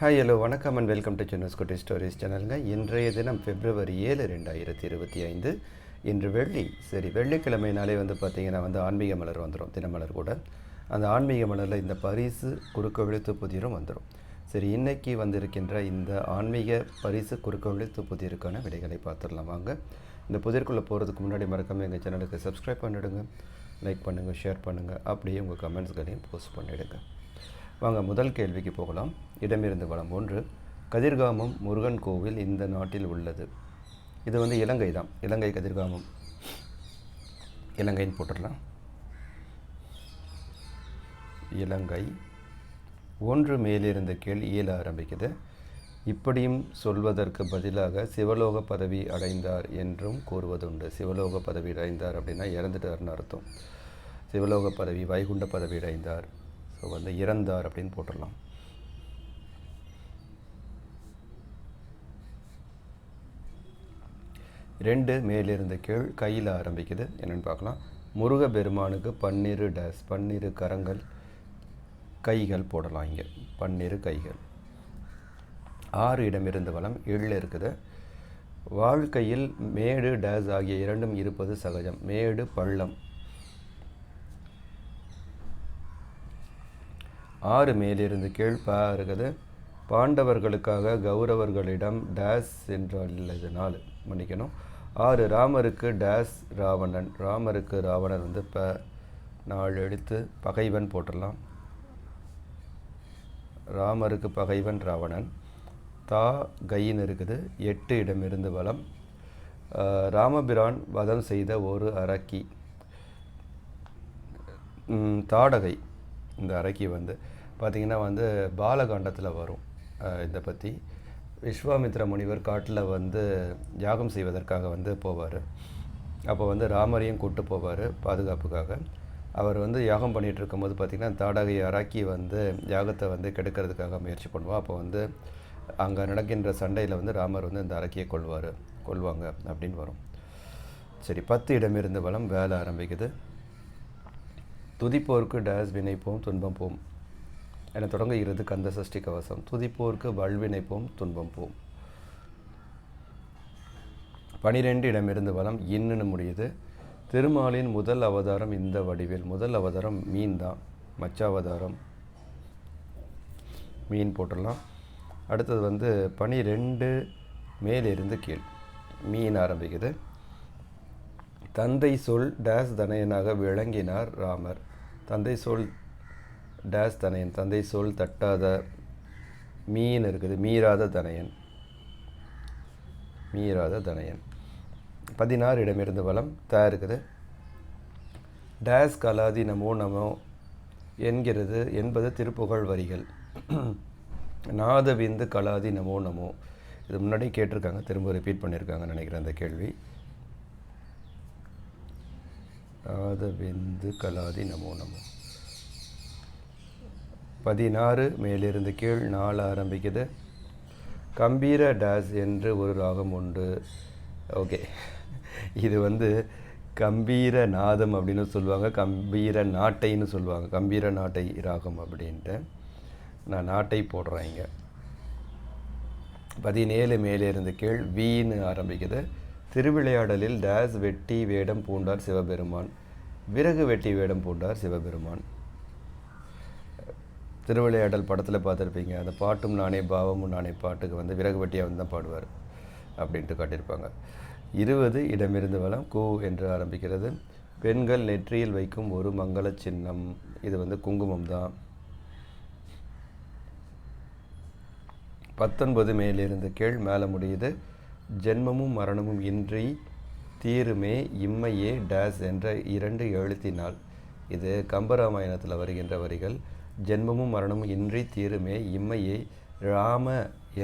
Hi hello வணக்கம் and welcome to சென்னஸ் குட்டி stories சேனலுங்க இன்றைய தினம் பிப்ரவரி ஏழு ரெண்டாயிரத்தி இருபத்தி ஐந்து. இன்று வெள்ளி சரி வெள்ளிக்கிழமைனாலே வந்து பார்த்திங்கன்னா வந்து ஆன்மீக மலர் வந்துடும் தினமலர் கூட. அந்த ஆன்மீக மலரில் இந்த பரிசு குறுக்க விழுத்து புதிரும் வந்துடும் சரி இன்றைக்கி வந்திருக்கின்ற இந்த ஆன்மீக பரிசு குறுக்க விழுத்து புதிருக்கான விடைகளை பார்த்துடலாம் வாங்க. இந்த புதிர்க்குள்ளே போகிறதுக்கு முன்னாடி மறக்காமல் எங்கள் சேனலுக்கு சப்ஸ்கிரைப் பண்ணிவிடுங்க லைக் பண்ணுங்கள் ஷேர் பண்ணுங்கள் அப்படியே உங்கள் கமெண்ட்ஸ்களையும் போஸ்ட் பண்ணிவிடுங்க வாங்க முதல் கேள்விக்கு போகலாம். இடமிருந்து வளம். ஒன்று கதிர்காமம் முருகன் கோவில் இந்த நாட்டில் உள்ளது. இது வந்து இலங்கை தான். இலங்கை கதிர்காமம். இலங்கைன்னு போட்டுடலாம். இலங்கை. ஒன்று மேலிருந்த கீழ் இயல ஆரம்பிக்குது. இப்படியும் சொல்வதற்கு பதிலாக சிவலோக பதவி அடைந்தார் என்றும் கூறுவதுண்டு. சிவலோக பதவி அடைந்தார் அப்படின்னா இறந்துட்டார்னு அர்த்தம். சிவலோக பதவி வைகுண்ட பதவி அடைந்தார். ஸோ வந்து இறந்தார் அப்படின்னு போட்டுடலாம். ரெண்டு மேலிருந்து கீழ் கையில் ஆரம்பிக்குது. என்னென்னு பார்க்கலாம். முருக பெருமானுக்கு பன்னிரு டேஸ் பன்னிரு கரங்கள் கைகள் போடலாம் இங்கே. பன்னிரு கைகள். ஆறு இடமிருந்து வளம் ஏழில் இருக்குது. வாழ்க்கையில் மேடு டேஸ் ஆகிய இரண்டும் இருப்பது சகஜம். மேடு பள்ளம். ஆறு மேலிருந்து கீழ் பா இருக்குது. பாண்டவர்களுக்காக கௌரவர்களிடம் டேஸ் என்றால் மன்னிக்கணும். ஆறு ராமருக்கு டேஸ் ராவணன். ராமருக்கு ராவணன் வந்து இப்போ நாலு எடுத்து பகைவன் போட்டுடலாம் ராமருக்கு பகைவன் ராவணன். தா கையின் இருக்குது. எட்டு இடமிருந்து வளம் ராமபிரான் வதம் செய்த ஒரு அரக்கி. தாடகை. இந்த அரக்கி வந்து பார்த்திங்கன்னா வந்து பாலகாண்டத்தில் வரும். இதை பற்றி விஸ்வாமித்ர முனிவர் காட்டில் வந்து யாகம் செய்வதற்காக வந்து போவார். அப்போ வந்து ராமரையும் கூட்டு போவார் பாதுகாப்புக்காக. அவர் வந்து யாகம் பண்ணிகிட்டு இருக்கும்போது பார்த்திங்கன்னா தாடகையை அராக்கி வந்து யாகத்தை வந்து கெடுக்கிறதுக்காக முயற்சி பண்ணுவோம் அப்போ வந்து அங்கே நடக்கின்ற சண்டையில் வந்து ராமர் வந்து இந்த அரக்கியை கொள்வார் கொள்வாங்க அப்படின்னு வரும். சரி பத்து இடமிருந்து வளம் வேலை ஆரம்பிக்குது. துதிப்போருக்கு டேஸ் வினைப்போம் துன்பம் போம். என தொடங்குகிறது கந்த சஷ்டி கவசம். துதிப்போருக்கு வல்வினைப்போம் துன்பம் போம் பனிரெண்டு இடமிருந்து வளம் இன்னுன்னு முடியுது. திருமாலின் முதல் அவதாரம் இந்த வடிவில். முதல் அவதாரம் மீன் தான். மச்ச அவதாரம் மீன் போட்டுடலாம். அடுத்தது வந்து பனிரெண்டு மேலிருந்து கீழ். மீன் ஆரம்பிக்குது. தந்தை சொல் டேஸ் தனையனாக விளங்கினார் ராமர். தந்தை சொல் டேஸ் தனையன் தந்தை சொல் தட்டாத மீன் இருக்குது மீறாத தனையன். மீறாத தனையன். பதினாறு இடமிருந்து வளம் த இருக்குது. டேஸ் கலாதி நமோ நமோ என்கிறது என்பது திருப்புகழ் வரிகள். நாதவிந்து கலாதி நமோ நமோ. இது முன்னாடி கேட்டிருக்காங்க திரும்ப ரிப்பீட் பண்ணியிருக்காங்கன்னு நினைக்கிறேன் அந்த கேள்வி. நாதவிந்து கலாதி நமோ நமோ. பதினாறு மேலிருந்து கீழ் நாள் ஆரம்பிக்குது. கம்பீர டேஸ் என்று ஒரு ராகம் உண்டு. ஓகே. இது வந்து கம்பீர நாதம் அப்படின்னு சொல்லுவாங்க. கம்பீர நாட்டைன்னு சொல்லுவாங்க. கம்பீர நாட்டை ராகம் அப்படின்ட்டு. நான் நாட்டை போடுறேன் இங்கே. பதினேழு மேலிருந்து கீழ் வீன்னு ஆரம்பிக்குது. திருவிளையாடலில் டேஸ் வெட்டி வேடம் பூண்டார் சிவபெருமான். விறகு வெட்டி வேடம் பூண்டார் சிவபெருமான். திருவிளையாடல் படத்தில் பார்த்துருப்பீங்க. அந்த பாட்டும் நானே பாவமும் நானே பாட்டுக்கு வந்து விறகு வெட்டியாக வந்து தான் பாடுவார் அப்படின்ட்டு காட்டியிருப்பாங்க. இருபது இடமிருந்து வளம் கூ என்று ஆரம்பிக்கிறது. பெண்கள் நெற்றியில் வைக்கும் ஒரு மங்கள சின்னம். இது வந்து குங்குமம் தான். பத்தொன்பது மேலிருந்து கீழ் மேலே முடியுது. ஜென்மமும் மரணமும் இன்றி தீருமே இம்மையே டேஸ் என்ற இரண்டு எழுத்தினால். இது கம்பராமாயணத்தில் வருகின்ற வரிகள் ஜென்மமும் மரணமும் இன்றி தீருமே இம்மையை ராம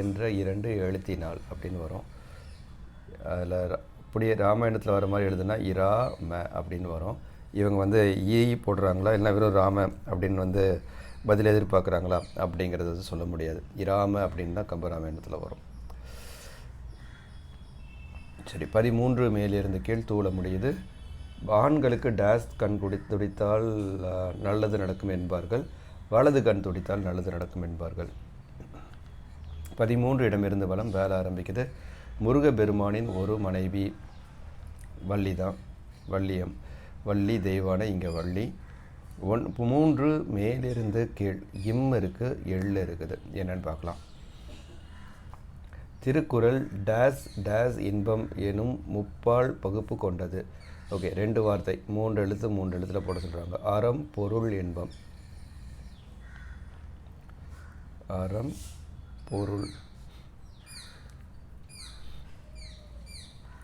என்ற இரண்டு எழுத்தினால் அப்படின்னு வரும். அதில் அப்படியே ராமாயணத்தில் வர மாதிரி எழுதுனா இரா ம அப்படின்னு வரும். இவங்க வந்து ஈ போடுறாங்களா இல்லை வெறும் ராம அப்படின்னு வந்து பதில் எதிர்பார்க்குறாங்களா அப்படிங்கிறது வந்து சொல்ல முடியாது. இராம அப்படின்னு தான் கம்பராமாயணத்தில் வரும். சரி பதிமூன்று மேலிருந்து கீழ் தூள முடியுது. ஆண்களுக்கு டேஸ் கண் துடி துடித்தால் நல்லது நடக்கும் என்பார்கள். வலது கண் துடித்தால் நல்லது நடக்கும் என்பார்கள். பதிமூன்று இடமிருந்து வளம் வேலை ஆரம்பிக்குது. முருக பெருமானின் ஒரு மனைவி வள்ளி தான் வள்ளியம். வள்ளி தெய்வான இங்கே வள்ளி. ஒன் மூன்று மேலிருந்து கீழ் இம் இருக்குது எள் இருக்குது. என்னன்னு பார்க்கலாம். திருக்குறள் டேஸ் டேஸ் இன்பம் எனும் முப்பால் பகுப்பு கொண்டது. ஓகே ரெண்டு வார்த்தை மூன்று எழுத்து மூன்று எழுத்தில் போட சொல்கிறாங்க அறம் பொருள் இன்பம். அறம் பொருள்.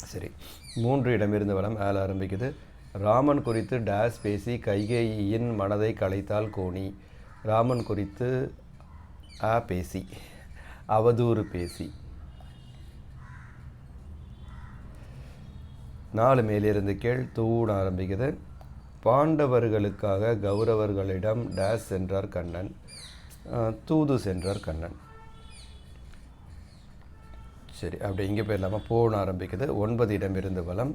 சரி மூன்று இடமிருந்து வளம் ஆள் ஆரம்பிக்குது. ராமன் குறித்து டேஸ் பேசி கைகேயின் மனதை கலைத்தால் கோணி. ராமன் குறித்து ஆ பேசி அவதூறு பேசி. நாலு மேலிருந்து கீழ் தூண ஆரம்பிக்குது. பாண்டவர்களுக்காக கௌரவர்களிடம் டேஸ் சென்றார் கண்ணன். தூது சென்றார் கண்ணன். சரி அப்படி இங்கே போயிடலாமா போன ஆரம்பிக்குது. ஒன்பது இடமிருந்து வளம்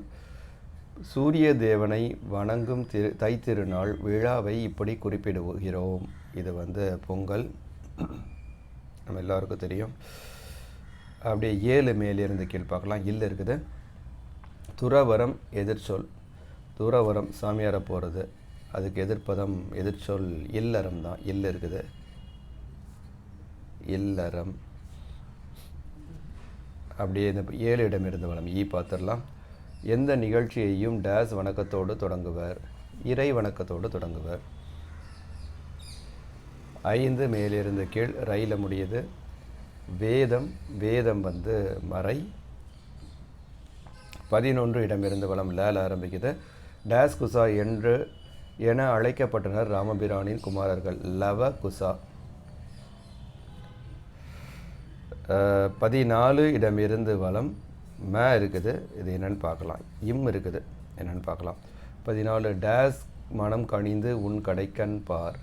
சூரிய தேவனை வணங்கும் திரு தைத்திருநாள் விழாவை இப்படி குறிப்பிடுகிறோம். இது வந்து பொங்கல். நம்ம எல்லாருக்கும் தெரியும். அப்படியே ஏழு மேலிருந்து கீழ் பார்க்கலாம். இல்லை இருக்குது. துறவரம் எதிர்ச்சொல். துறவரம் சாமியாரை போகிறது அதுக்கு எதிர்ப்பதம் எதிர்ச்சொல் இல்லறம் தான். இல்ல இருக்குது. இல்லறம். அப்படியே இந்த ஏழு இடம் இருந்து வளம். ஈ பார்த்துடலாம் எந்த நிகழ்ச்சியையும் டேஸ் வணக்கத்தோடு தொடங்குவர். இறை வணக்கத்தோடு தொடங்குவர். ஐந்து மேலிருந்து கீழ் ரயில முடியுது. வேதம் வேதம் வந்து மறை. பதினொன்று இடமிருந்து வளம் லேல ஆரம்பிக்குது. டேஸ் குசா என்று என அழைக்கப்பட்டனர் ராமபிரானின் குமாரர்கள். லவ குசா பதினாலு இடமிருந்து வளம் ம இருக்குது. இது என்னென்னு பார்க்கலாம். இம் இருக்குது. என்னென்னு பார்க்கலாம். பதினாலு டேஸ் மனம் கணிந்து உன் கடைக்கண் பார்.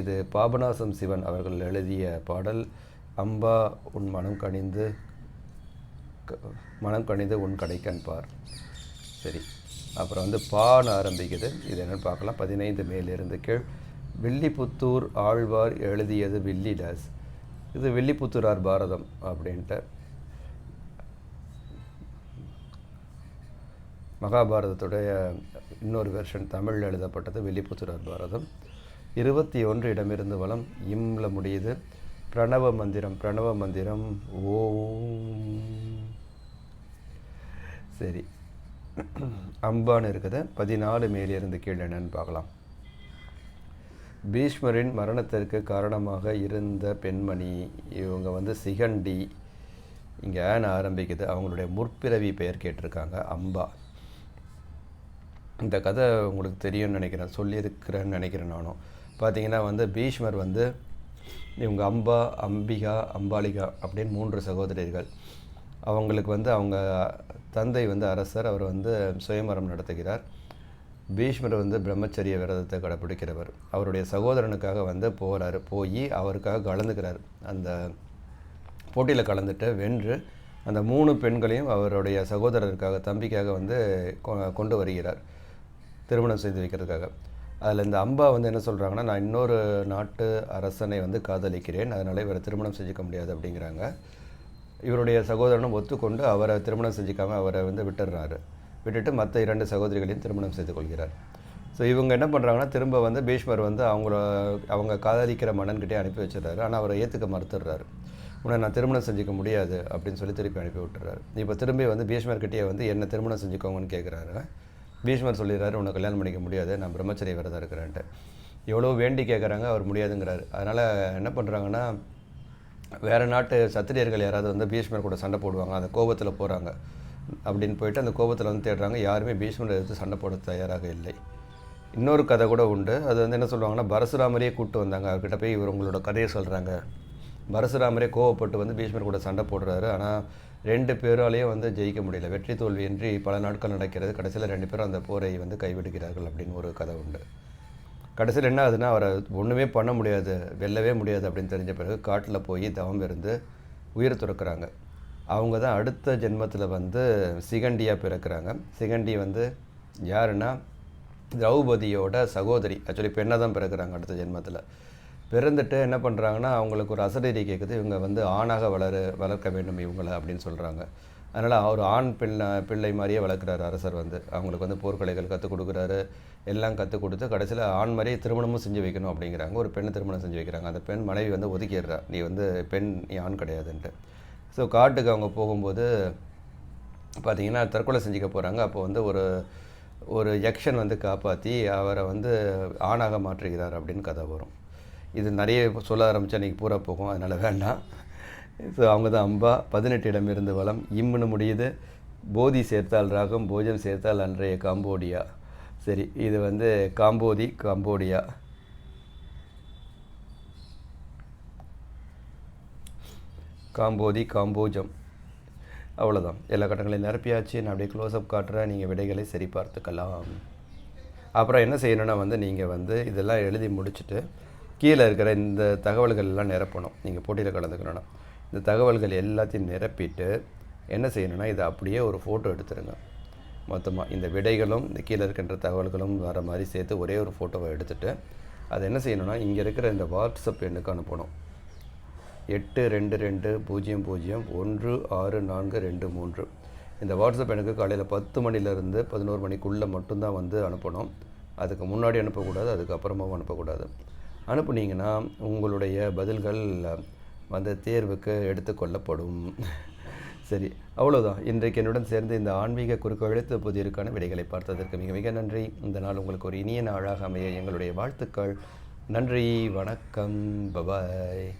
இது பாபநாசம் சிவன் அவர்கள் எழுதிய பாடல். அம்பா உன் மனம் கணிந்து மனம் கணிந்து உன் கடைக்கண் பார் சரி அப்புறம் வந்து பான்னு ஆரம்பிக்குது. இது என்னென்னு பார்க்கலாம். பதினைந்து மேலிருந்து கீழ். வில்லிபுத்தூர் ஆழ்வார் எழுதியது வில்லிடஸ் இது வில்லிபுத்தூரார் பாரதம் அப்படின்ட்டு. மகாபாரதத்துடைய இன்னொரு வெர்ஷன் தமிழில் எழுதப்பட்டது வில்லிபுத்தூரார் பாரதம். இருபத்தி ஒன்று இடமிருந்து வளம் இம்ல முடியுது. பிரணவ மந்திரம் பிரணவ மந்திரம். ஓம் சரி. அம்பான்னு இருக்குது. பதினாலு மேலிருந்து கீழே என்னன்னு பார்க்கலாம். பீஷ்மரின் மரணத்திற்கு காரணமாக இருந்த பெண்மணி இவங்க வந்து சிகண்டி. இங்கே ஏன் ஆரம்பிக்குது. அவங்களுடைய முற்பிறவி பெயர் கேட்டிருக்காங்க அம்பா. இந்த கதை உங்களுக்கு தெரியும்னு நினைக்கிறேன். சொல்லியிருக்கிறேன்னு நினைக்கிறேன் நானும். பார்த்தீங்கன்னா வந்து பீஷ்மர் வந்து இவங்க அம்பா அம்பிகா அம்பாலிகா அப்படின்னு மூன்று சகோதரிகள் அவங்களுக்கு வந்து அவங்க தந்தை வந்து அரசர் அவர் வந்து சுயமரம் நடத்துகிறார். பீஷ்மர் வந்து பிரம்மச்சரிய விரதத்தை கடைப்பிடிக்கிறவர் அவருடைய சகோதரனுக்காக வந்து போகிறார் போய் அவருக்காக கலந்துக்கிறார். அந்த போட்டியில் கலந்துட்டு வென்று அந்த மூணு பெண்களையும் அவருடைய சகோதரருக்காக தம்பிக்காக வந்து கொ- கொண்டு வருகிறார். திருமணம் செய்து வைக்கிறதுக்காக. அதில் இந்த அம்பா வந்து என்ன சொல்கிறாங்கன்னா நான் இன்னொரு நாட்டு அரசனை வந்து காதலிக்கிறேன். அதனால் இவரை திருமணம் செஞ்சுக்க முடியாது அப்படிங்கிறாங்க. இவருடைய சகோதரனும் ஒத்துக்கொண்டு அவரை திருமணம் செஞ்சுக்காமல் அவரை வந்து விட்டுடுறாரு. விட்டுட்டு மற்ற இரண்டு சகோதரிகளையும் திருமணம் செய்து கொள்கிறார். ஸோ இவங்க என்ன பண்ணுறாங்கன்னா திரும்ப வந்து பீஷ்மர் வந்து அவங்கள அவங்க காதலிக்கிற மன்னன்கிட்டே அனுப்பி வச்சிடறாரு. ஆனால் அவரை ஏற்றுக்க மறுத்துடுறாரு. உன்னை நான் திருமணம் செஞ்சுக்க முடியாது அப்படின்னு சொல்லி திருப்பி அனுப்பி விட்டுறாரு. இப்போ திரும்பி வந்து பீஷ்மர்கிட்டே வந்து என்ன திருமணம் செஞ்சுக்கோங்கன்னு கேட்குறாரு பீஷ்மர் சொல்லிடுறாரு உன்னை கல்யாணம் பண்ணிக்க முடியாது. நான் பிரம்மச்சரிய விரதம் இருக்கிறேன்ட்டு. எவ்வளோ வேண்டி கேட்குறாங்க அவர் முடியாதுங்கிறாரு. அதனால் என்ன பண்ணுறாங்கன்னா வேறு நாட்டு சத்திரியர்கள் யாராவது வந்து பீஷ்மர் கூட சண்டை போடுவாங்க அந்த கோபத்தில் போகிறாங்க அப்படின்னு போயிட்டு அந்த கோபத்தில் வந்து தேடுறாங்க யாருமே பீஷ்மர் எதிர்த்து சண்டை போட தயாராக இல்லை. இன்னொரு கதை கூட உண்டு. அது வந்து என்ன சொல்லுவாங்கன்னா பரசுராமரையே கூப்பிட்டு வந்தாங்க. அவர்கிட்ட போய் இவர் உங்களோட கதையை சொல்கிறாங்க பரசுராமரே கோவப்பட்டு வந்து பீஷ்மர் கூட சண்டை போடுறாரு. ஆனால் ரெண்டு பேராலேயே வந்து ஜெயிக்க முடியல. வெற்றி தோல்வியின்றி பல நாட்கள் நடக்கிறது. கடைசியில் ரெண்டு பேரும் அந்த போரை வந்து கைவிடுகிறார்கள் அப்படின்னு ஒரு கதை உண்டு. கடைசியில் என்ன ஆகுதுன்னா அவரை ஒன்றுமே பண்ண முடியாது வெல்லவே முடியாது அப்படின்னு தெரிஞ்ச பிறகு காட்டில் போய் தவம் இருந்து உயிர் துறக்கிறாங்க. அவங்க தான் அடுத்த ஜென்மத்தில் வந்து சிகண்டியாக பிறக்கிறாங்க. சிகண்டி வந்து யாருன்னா திரௌபதியோட சகோதரி. ஆக்சுவலி பெண்ணாக தான் பிறக்கிறாங்க அடுத்த ஜென்மத்தில். பிறந்துட்டு என்ன பண்ணுறாங்கன்னா அவங்களுக்கு ஒரு அசரீரி கேட்குது இவங்க வந்து ஆணாக வளர வளர்க்க வேண்டும் இவங்களை அப்படின்னு சொல்கிறாங்க அதனால் அவர் ஆண் பிள்ளை பிள்ளை மாதிரியே வளர்க்குறாரு அரசர் வந்து. அவங்களுக்கு வந்து போர்க்கலைகள் கற்றுக் கொடுக்குறாரு. எல்லாம் கற்றுக் கொடுத்து கடைசியில் ஆண் மாதிரியே திருமணமும் செஞ்சு வைக்கணும் அப்படிங்கிறாங்க. ஒரு பெண்ணை திருமணம் செஞ்சு வைக்கிறாங்க. அந்த பெண் மனைவி வந்து ஒதுக்கிடுறா. நீ வந்து பெண் நீ ஆண் கிடையாதுன்ட்டு. ஸோ காட்டுக்கு அவங்க போகும்போது பார்த்தீங்கன்னா தற்கொலை செஞ்சுக்க போகிறாங்க அப்போ வந்து ஒரு ஒரு யக்ஷன் வந்து காப்பாற்றி அவரை வந்து ஆணாக மாற்றுகிறார் அப்படின்னு கதை வரும். இது நிறைய சொல்ல ஆரம்பித்தா இன்றைக்கி பூரா போகும். அதனால் வேண்டாம். ஸோ அவங்க தான் அம்பா. பதினெட்டு இடமிருந்து வளம். இம்முன்னு முடியுது. போதி சேர்த்தால் ராகம் போஜம் சேர்த்தால் அன்றைய காம்போடியா. சரி இது வந்து காம்போதி காம்போடியா. காம்போதி காம்போஜம். அவ்வளோதான் எல்லா கட்டங்களையும் நிரப்பியாச்சு. நான் அப்படியே க்ளோஸ்அப் காட்டுறேன். நீங்கள் விடைகளை சரி பார்த்துக்கலாம் அப்புறம் என்ன செய்யணும்னா வந்து நீங்கள் வந்து இதெல்லாம் எழுதி முடிச்சுட்டு கீழே இருக்கிற இந்த தகவல்கள் எல்லாம் நிரப்பணும். நீங்கள் போட்டியில் கலந்துக்கணும் இந்த தகவல்கள் எல்லாத்தையும் நிரப்பிட்டு என்ன செய்யணும்னா இதை அப்படியே ஒரு ஃபோட்டோ எடுத்துருங்க. மொத்தமாக இந்த விடைகளும் இந்த கீழே இருக்கின்ற தகவல்களும் வர மாதிரி சேர்த்து ஒரே ஒரு ஃபோட்டோவை எடுத்துகிட்டு அதை என்ன செய்யணும்னா இங்கே இருக்கிற இந்த வாட்ஸ்அப் எண்ணுக்கு அனுப்பணும். எட்டு ரெண்டு ரெண்டு பூஜ்ஜியம் பூஜ்ஜியம் ஒன்று ஆறு நான்கு ரெண்டு மூன்று. இந்த வாட்ஸ்அப் எனக்கு காலையில் பத்து மணிலேருந்து பதினோரு மணிக்குள்ளே மட்டும்தான் வந்து அனுப்பணும். அதுக்கு முன்னாடி அனுப்பக்கூடாது அதுக்கப்புறமாவும் அனுப்பக்கூடாது. அனுப்புனீங்கன்னா உங்களுடைய பதில்கள் வந்து தேர்வுக்கு எடுத்துக்கொள்ளப்படும் சரி அவ்வளோதான் இன்றைக்கு என்னுடன் சேர்ந்து இந்த ஆன்மீக குறுக்கு எழுத்து புதியிருக்கான விடைகளை பார்த்ததற்கு மிக மிக நன்றி. இந்த நாள் உங்களுக்கு ஒரு இனிய நாளாக அமைய எங்களுடைய வாழ்த்துக்கள். நன்றி வணக்கம் பபாய்